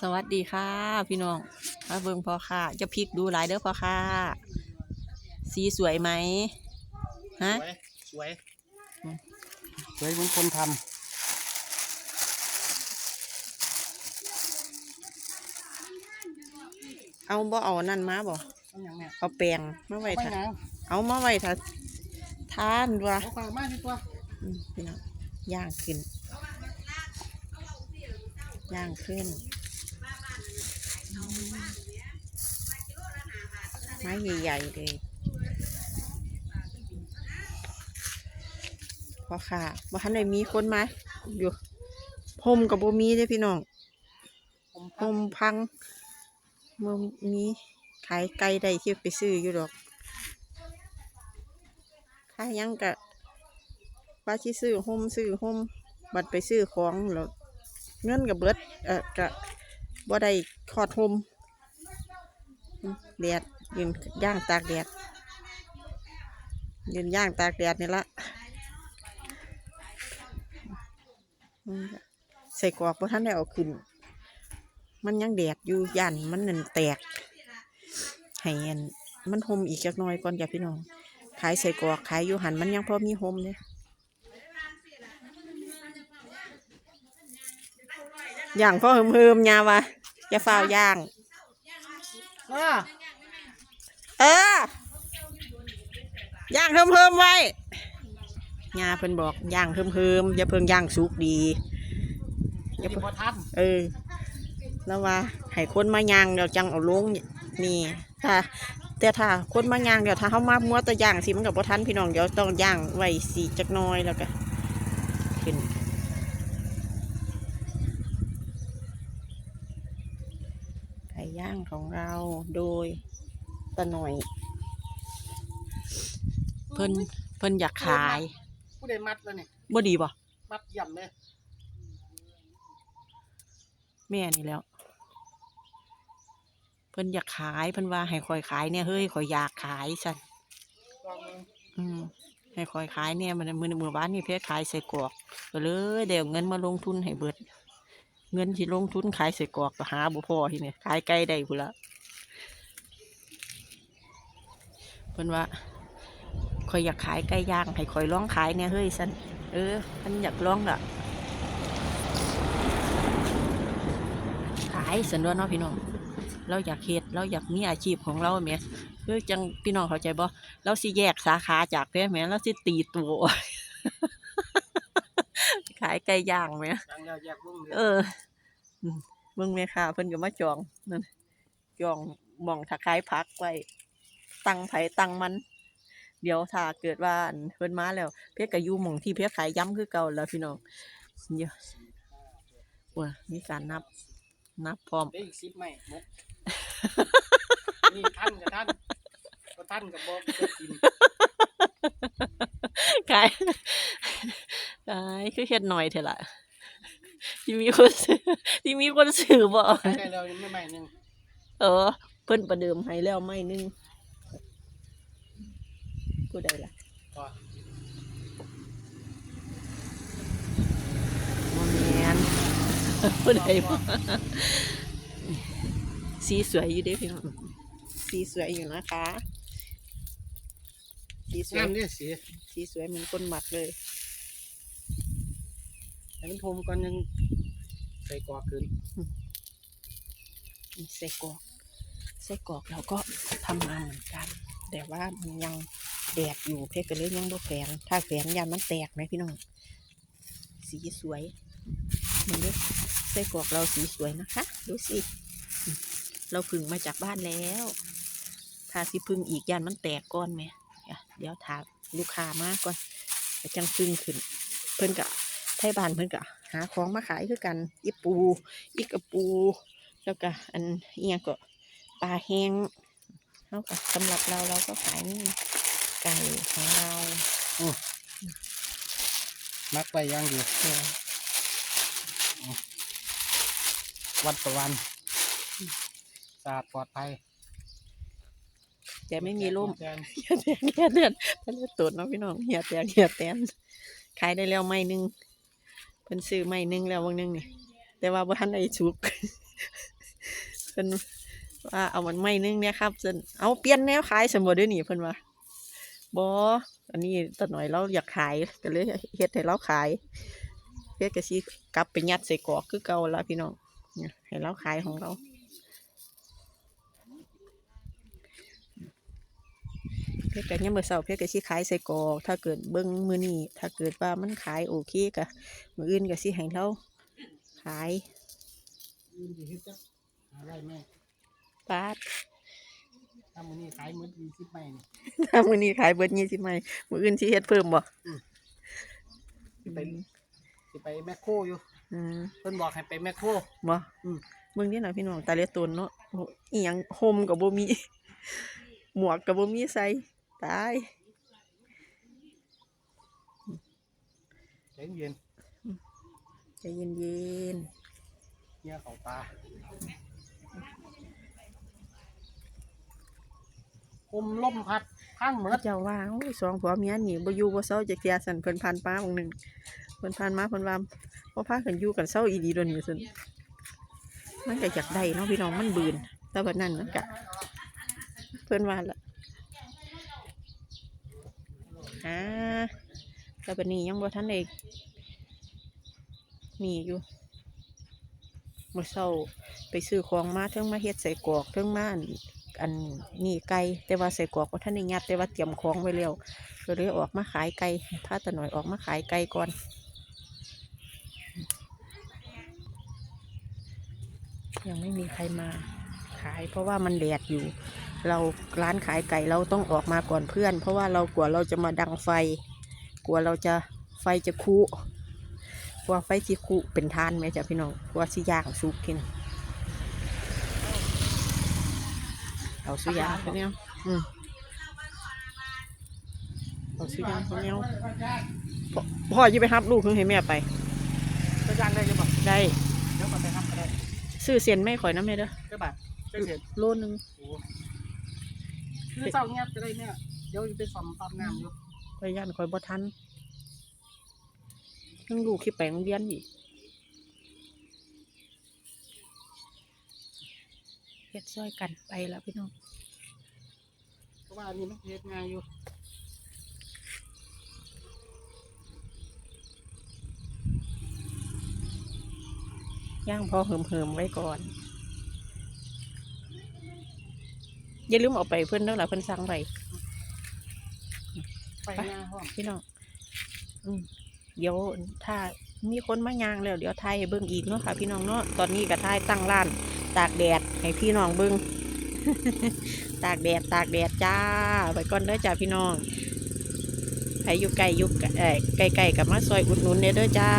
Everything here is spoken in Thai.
สวัสดีค่ะ พี่น้องมาเบิ่งพ่อค่ะ จะพริกดูหลายเด้อพ่อค่ะ สีสวยไหมฮะ สวยสวยอืมสวยเหมือนคนทเอาบ่เอานั่นมาบ่ำต้องอย่างเนี้ยเอาแปรงมาไว้ไม่ทาหนาวเอามาไว้ทาทานว่ะ เอาความมากดีกว่าอืมพี่น้องย่างขึ้น ย่างขึ้น ม้ใหญ่ๆเลยพอค่ะบ่ทันได้มีคนมาอยู่พมกับบ่มีเด้พี่น้องผมพมพังบ่มีขายไก่ได้ที่ไปซื้ออยู่ดอกขายหยังกะว่าที่ซื้อห่มซื้อห่มบัดไปซื้อของแล้วเงินกับเบิดเออกะบ่ได้ขอดห่มอืมแดด ยืนย่างตากแดดยืนย่างตากแดดนี่ละใส่กรอกเพราะท่านได้เอาขึ้น มันยังแดดอยู่ยันมันนั่นแตกให้อันมันห่มอีกจักน่อยก่อนจ้ะพี่น้อง ขายใส่กรอกขายอยู่หันมันยังพอมีห่มเลยย่างพ่อเฮิมๆยาวะอย่าฝ้าวย่างอ่า เออย่างเฮิมเฮิมๆไว้ยาเพิ่นบอกย่างเฮิมเฮิมๆอย่าเพิ่งย่างสุกดีอย่าที่เพิ่งพอทันเออ แล้วว่าให้คนมาย่างเดี๋ยวจังเอาลงนี่ถ้าแต่ถ้าคนมาย่างเดี๋ยวถ้าเขามามัวแต่ย่างสิมันกับบ่ทันพี่น้องเดี๋ยวต้องย่างไว้สีจักหน้อยแล้วก็ขึ้นไก่ย่างของเราโดย ตะหน่อย เพิ่นเพิ่นอยากขายผู้ใดมัดแล้วเนี่ยบ่ดีบ่มัดย่ำเลยแม่นี่แล้ว เพิ่นอยากขายเพิ่นว่าให้คอยขายเนี่ยเฮ้ยคอยอยากขายสั่นลองมึงอืมให้คอยขายเนี่ยมันมือมือบ้านนี่เพชรขายใส่กรอกก็เลยเดี๋ยวเงินมาลงทุนให้เบิด เงินที่ลงทุนขายใส่กรอกก็หาบุพอที่เนี่ยขายไกลได้พุ่นละเพิ่นว่าคอยอยากขายไก่ย่างให้คอยลองขายเนี่ยเฮ้ยสันเออท่านอยากลองละขายสันด้วยเนาะพี่น้อง เราอยากเฮ็ดเราอยากมีอาชีพของเราแหม่คือจังพี่น้องเข้าใจบ่เราสิแยกสาขาจากเพื่อนแหม่เราสิตีตัวขายไก่ย่างไหมยังแล้วแยกวงเลยเอออืมมึงแม่ค้าเพิ่นก็มาจองนั่นจองหมองถ้าขายผักไว้ ตั้งไผตั้งมัน เดี๋ยวถ้าเกิดว่าอั่นเพิ่นมาแล้ว เพชรก็อยู่หม่องที่เพชรขายย้ำคือเก่าแล้วพี่น้องเดี๋ยวว่ามีการนับ นับพร้อมได้อีกสิบไหมมุกนี่ท่านกับท่านก็ท่านกับบอกก็กินขายขายคือเฮ็ดหน่อยเถอะล่ะที่มีคนซื้อที่มีคนซื้อบ่ขายได้แล้วยังไม่ใหม่หนึ่งเออ เพิ่นประเดิมให้แล้วไม่นึง ผู้ใดล่ะก็บ่แม่นผู้ใดบ่สีสวยอยู่เด้พี่น้องสีสวยอยู่นะคะ สีสวยงามเนี่ยสีสีสวยเหมือนคนหมักเลยแต่มันทมก่อนยังใส่กรอกขึ้นใส่กรอกใส่กรอกเราก็ทำมาเหมือนกัน แต่ว่ามันยัง แดดอยู่เพชรก็เลยยังบ่แฝนถ้าแฝนยามันแตกไหมพี่น้อง สีสวยมันดูใส่กรอกเราสีสวยนะคะ ดูสิ เราพึ่งมาจากบ้านแล้วถ้าสิพึ่งอีกยานมันแตกก้อนไหมเดี๋ยวถามลูกค้ามาก่อนจังพึ่งขึ้น เพิ่นกะไทยบ้านเพิ่นกะหาของมาขายคือกันอีปูอีกระปู แล้วก็อันเอียงก็ปลาแห้งเท่ากับสำหรับเราเราก็ขายนี่ ไก่ของเรามักไปอย่างดีเออวัดประวันสะอาดปลอดภัยแต่ไม่มีร่มแจงเหียแตนเหียเดือนเพิ่นเลยตดเนาะพี่น้องเหียแตนเหียแตนขายได้แล้วไม่หนึงเพิ่นซื้อไม่หนึงแล้ววันนึงนี่แต่ว่าบ่ทันได้สุกเพิ่นว่าเอามันไม่นึงเนี่ยครับเพิ่นเอาเปลี่ยนแนวขายสมบูรณ์ด้วยนี่เพิ่นว่า บออันนี้ตอนหน่อยเราอยากขายก็เลยเฮ็ดให้เราขายเฮ็ดก็สิกลับไปยัดใส่กอกคือเก่าละพี่น้องเนี่ยให้เราขายของเราเพชรกันยามมื้อเช้าเพชรก็สิขายใส่กอกถ้าเกิดเบิ่งมือนี้ถ้าเกิดว่ามันขายโอเคก็มื้ออื่นก็สิให้เราขายยืนสิเฮ็ดจักอะไรแม่ปาด ถ้ามื้อนี้ขายมื้อ20ใบนี่ถ้ามื้อนี้ขายเบิด20ไม้มื้ออื่นสิเฮ็ดเพิ่มบ่สิไปสิไปแมคโครอยู่อืมเพิ่นบอกให้ไปแมคโคร บ่อืม เบิ่งนี่น่ะพี่น้องตาเลียตนเนาะโอ้อีหยังห่มก็บ่มี หมวกก็บ่มีใส่ตายใจเย็นใจเย็นเฮียเขาตา คมลมพัดพังเหมือๆเจ้าว่าโอ้ยสองผัวเมียนี่บ่อยู่บ่เซาจักเที่ยสันเพิ่นผ่านป้าบางหนึ่งเพิ่นผ่านมาเพิ่นว่าบ่พากันอยู่กันเซาอีดีโดนอยู่ซั่นมันก็อยากได้เนาะพี่น้องมันบืนแต่บัดนั้นมันก็เพิ่นว่าล่ะอ่าแต่บัดนี้ยังบ่ทันได้มีอยู่มื้อเช้าไปซื้อของมาเทิงมาเฮ็ดใส่กรอกเทิงมา อันนี่ไก่แต่ว่าใส่กรอกบ่ทันได้ยัดแต่ว่าเตรียมของไว้แล้วก็เลยออกมาขายไก่พาตาหน่อยออกมาขายไก่ก่อนยังไม่มีใครมาขาย เพราะว่ามันแดดอยู่ เราร้านขายไก่เราต้องออกมาก่อนเพื่อน เพราะว่าเรากลัวเราจะมาดังไฟ กลัวเราจะไฟจะคุกลัวไฟสิคุเป็นทานไหมจ๊ะพี่น้องกลัวสิย่างสุกกิน เอาสุยางไปเนี่ยอืมเอาสุยางไปเนี่ยพ่อพ่อจะไปรับลูกนึงให้แม่ไปจะจ้างได้หรือเปล่าได้เดี๋ยวก่อนไปครับก็ได้ซื้อเสียนไม่ข่อยน้ำเลยเด้อเจ้าบาทเจ้าเสร็จโลนึงโอ้คือเศร้าเงียบจะได้เนี่ยเดี๋ยวไปซ่อมปั๊มน้ำอยู่ข่อยย่านข่อยบ่ทันยังลูกที่ไปโรงเรียนอีก ฮ็ดซอยกันไปแล้วพี่น้องเพราะว่าอันนี้มันเฮ็ดง่ายอยู่ย่างพอเหิมๆไว้ก่อน อย่าลืมเอาไปเพิ่นเด้อล่ะเพิ่นสั่งไว้ไปง่ายห้องพี่น้องอืมเดี๋ยวถ้ามีคนมายางแล้ว เดี๋ยวทายให้เบิ่งอีกเนาะค่ะ พี่น้องเนาะตอนนี้ก็ทายตั้งร้าน ตากแดดให้พี่น้องเบิ้งตากแดดตากแดดจ้า ไปก่อนเด้อจ้าพี่น้องใครอยู่ไกลอยู่ไกลเอ่ไกลๆกับมาซอยอุดหนุนเด้อเด้อจ้า